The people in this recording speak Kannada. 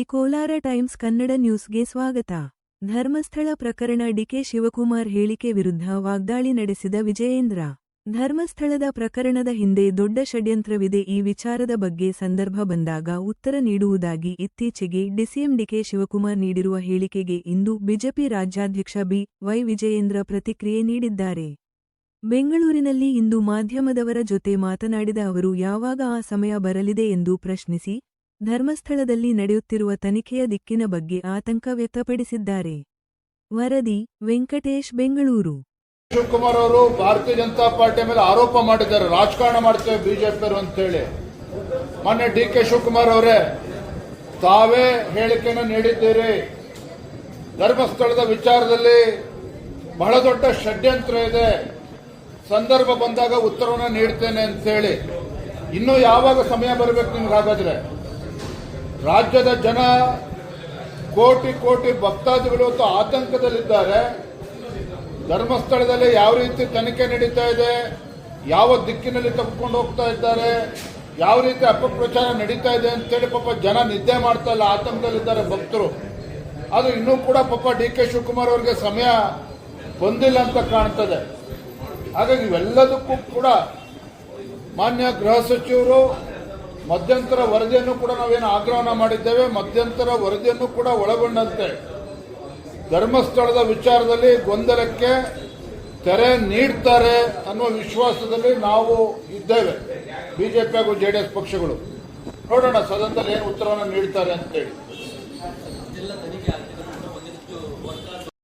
ಕೋಲಾರ ಟೈಮ್ಸ್ ಕನ್ನಡ ನ್ಯೂಸ್ಗೆ ಸ್ವಾಗತ. ಧರ್ಮಸ್ಥಳ ಪ್ರಕರಣ ಡಿಕೆ ಶಿವಕುಮಾರ್ ಹೇಳಿಕೆ ವಿರುದ್ಧ ವಾಗ್ದಾಳಿ ನಡೆಸಿದ ವಿಜಯೇಂದ್ರ. ಧರ್ಮಸ್ಥಳದ ಪ್ರಕರಣದ ಹಿಂದೆ ದೊಡ್ಡ ಷಡ್ಯಂತ್ರವಿದೆ. ಈ ವಿಚಾರದ ಬಗ್ಗೆ ಸಂದರ್ಭ ಬಂದಾಗ ಉತ್ತರ ನೀಡುವುದಾಗಿ ಇತ್ತೀಚೆಗೆ ಡಿಸಿಎಂ ಡಿಕೆ ಶಿವಕುಮಾರ್ ನೀಡಿರುವ ಹೇಳಿಕೆಗೆ ಇಂದು ಬಿಜೆಪಿ ರಾಜ್ಯಾಧ್ಯಕ್ಷ ಬಿ. ವೈ. ವಿಜಯೇಂದ್ರ ಪ್ರತಿಕ್ರಿಯೆ ನೀಡಿದ್ದಾರೆ. ಬೆಂಗಳೂರಿನಲ್ಲಿ ಇಂದು ಮಾಧ್ಯಮದವರ ಜೊತೆ ಮಾತನಾಡಿದ ಅವರು, ಯಾವಾಗ ಆ ಸಮಯ ಬರಲಿದೆ ಎಂದು ಪ್ರಶ್ನಿಸಿ ಧರ್ಮಸ್ಥಳದಲ್ಲಿ ನಡೆಯುತ್ತಿರುವ ತನಿಖೆಯ ದಿಕ್ಕಿನ ಬಗ್ಗೆ ಆತಂಕ ವ್ಯಕ್ತಪಡಿಸಿದ್ದಾರೆ. ವರದಿ, ವೆಂಕಟೇಶ್, ಬೆಂಗಳೂರು. ಶಿವಕುಮಾರ್ ಅವರು ಭಾರತೀಯ ಜನತಾ ಪಾರ್ಟಿ ಮೇಲೆ ಆರೋಪ ಮಾಡಿದ್ದಾರೆ. ರಾಜಕಾರಣ ಮಾಡ್ತೇವೆ ಬಿಜೆಪಿಯವರು ಅಂತೇಳಿ. ಮೊನ್ನೆ ಡಿ ಕೆ ಶಿವಕುಮಾರ್ ಅವರೇ, ತಾವೇ ಹೇಳಿಕೆಯನ್ನು ನೀಡಿದ್ದೀರಿ. ಧರ್ಮಸ್ಥಳದ ವಿಚಾರದಲ್ಲಿ ಬಹಳ ದೊಡ್ಡ ಷಡ್ಯಂತ್ರ ಇದೆ. ಸಂದರ್ಭ ಬಂದಾಗ ಉತ್ತರವನ್ನು ನೀಡ್ತೇನೆ ಅಂತೇಳಿ. ಇನ್ನೂ ಯಾವಾಗ ಸಮಯ ಬರಬೇಕು ನಿಮ್ಗೆ ಹಾಗಾದ್ರೆ? ರಾಜ್ಯದ ಜನ ಕೋಟಿ ಕೋಟಿ ಭಕ್ತಾದಿಗಳು ಇವತ್ತು ಆತಂಕದಲ್ಲಿದ್ದಾರೆ. ಧರ್ಮಸ್ಥಳದಲ್ಲಿ ಯಾವ ರೀತಿ ತನಿಖೆ ನಡೀತಾ ಇದೆ, ಯಾವ ದಿಕ್ಕಿನಲ್ಲಿ ತಪ್ಪಿಕೊಂಡು ಹೋಗ್ತಾ ಇದ್ದಾರೆ, ಯಾವ ರೀತಿ ಅಪಪ್ರಚಾರ ನಡೀತಾ ಇದೆ ಅಂತೇಳಿ ಪಾಪ ಜನ ನಿದ್ದೆ ಮಾಡ್ತಾ ಇಲ್ಲ, ಆತಂಕದಲ್ಲಿದ್ದಾರೆ ಭಕ್ತರು. ಅದು ಇನ್ನೂ ಕೂಡ ಪಾಪ ಡಿ ಕೆ ಶಿವಕುಮಾರ್ ಅವರಿಗೆ ಸಮಯ ಬಂದಿಲ್ಲ ಅಂತ ಕಾಣ್ತದೆ. ಹಾಗಾಗಿ ಇವೆಲ್ಲದಕ್ಕೂ ಕೂಡ ಮಾನ್ಯ ಗೃಹ ಸಚಿವರು ಮಧ್ಯಂತರ ವರದಿಯನ್ನು ಕೂಡ ನಾವೇನು ಆಗ್ರಹನ ಮಾಡಿದ್ದೇವೆ, ಮಧ್ಯಂತರ ವರದಿಯನ್ನು ಕೂಡ ಒಳಗೊಂಡಂತೆ. ಧರ್ಮಸ್ಥಳದ ವಿಚಾರದಲ್ಲಿ ಗೊಂದಲಕ್ಕೆ ತೆರೆ ನೀಡ್ತಾರೆ ಅನ್ನುವ ವಿಶ್ವಾಸದಲ್ಲಿ ನಾವು ಇದ್ದೇವೆ, ಬಿಜೆಪಿ ಹಾಗೂ ಜೆಡಿಎಸ್ ಪಕ್ಷಗಳು. ನೋಡೋಣ ಸದನದಲ್ಲಿ ಏನು ಉತ್ತರವನ್ನು ನೀಡ್ತಾರೆ ಅಂತೇಳಿ.